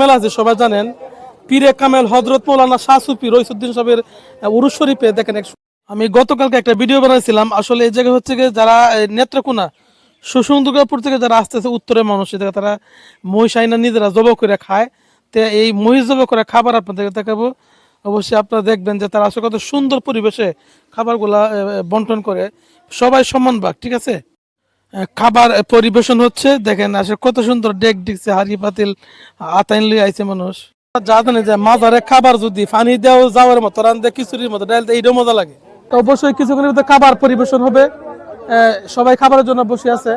মেলা আছে, সবাই জানেন। পীরে কামেল হজরত মৌলানা শাহ সুফি, রইসুদ্দিন সাহেবের উরুস শরীফে দেখেন আমি গতকালকে একটা ভিডিও বানাইছিলাম। আসলে এই জায়গা হচ্ছে গিয়ে যারা নেত্রকোনা সুসুন দুর্গাপুর থেকে যারা আসতেছে উত্তরের মানুষ জায়গায় তারা মহিষ আইনা নিজেরা জব করে খায়। তো এই মহিষ জব করে খাবার আপনাদেরকে দেখাবো। অবশ্যই আপনারা দেখবেন যে তারা আসলে কত সুন্দর পরিবেশে খাবারগুলা বন্টন করে। সবাই সমান ভাগ, ঠিক আছে? খাবার পরিবেশন হচ্ছে দেখেন আসলে কত সুন্দর ডেক ডিকছে হাড়ি পাতিল আতাইন লই আইছে মানুষ। যা জানে যে মাজারে খাবার যদি পানি দেও যাওয়ার মতো রান্ধে খিচুড়ির মতো ডাল এইটাও মজা লাগে। তো অবশ্যই কিছুক্ষণের মধ্যে খাবার পরিবেশন হবে। সবাই খাবারের জন্য বসে আছে।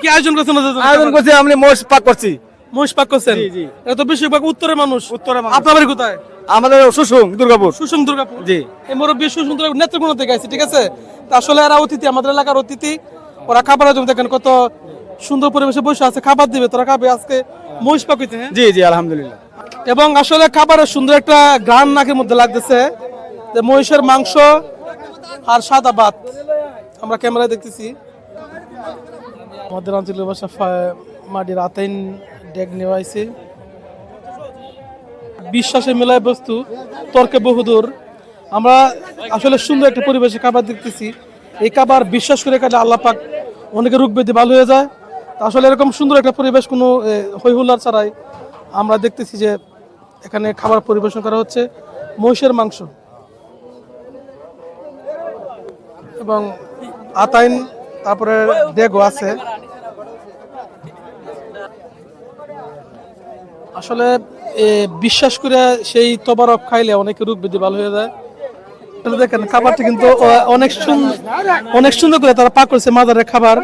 কি আয়োজন করছেন আয়োজন করছি আমি মোষ পাক করছি। মহিষ পাক করছেন। এটা তো বেশিরভাগ উত্তরের মানুষ। উত্তরের মানুষ। আপনার বাড়ি কোথায়? আমাদের সুসুং দুর্গাপুর। সুসুম দুর্গাপুর? জি। এই মুরব্বী সুসুম দুর্গাপুর নেত্রকোনা থেকে আছে ঠিক আছে? তা আসলে এরা অতিথি আমাদের এলাকার অতিথি। ওরা খাবারের জন্য দেখেন কত সুন্দর পরিবেশে বসে আছে খাবার দিবে। তোরা খাবে আজকে মহিষ পাক হইতে হ্যাঁ? জি জি আলহামদুলিল্লাহ। এবং আসলে খাবারের সুন্দর একটা গান নাকের মধ্যে লাগতেছে। যে মহিষের মাংস আর সাদা ভাত। আমরা ক্যামেরায় দেখতেছি। আমাদের আঞ্চলিক ভাষা ফা- মাটির ডেক নেওয়াইছে। বিশ্বাসে মেলায় বস্তু তর্কে বহুদূর। আমরা আসলে সুন্দর একটা পরিবেশে খাবার দেখতেছি। এই খাবার বিশ্বাস করে কাটলে আল্লাপাক অনেকে রোগ ব্যাধি ভালো হয়ে যায়। আসলে এরকম সুন্দর একটা পরিবেশ কোনো এ, হইহুল্লার ছাড়াই আমরা দেখতেছি যে এখানে খাবার পরিবেশন করা হচ্ছে। মহিষের মাংস এবং আতাইন তারপরে ডেগো আছে। আসলে বিশ্বাস করে সেই তবারক খাইলে অনেক রোগ বৃদ্ধি ভালো হয়ে যায়। দেখেন, খাবারটা কিন্তু অনেক সুন্দর অনেক সুন্দর করে তারা পাক করছে মাদারের খাবার।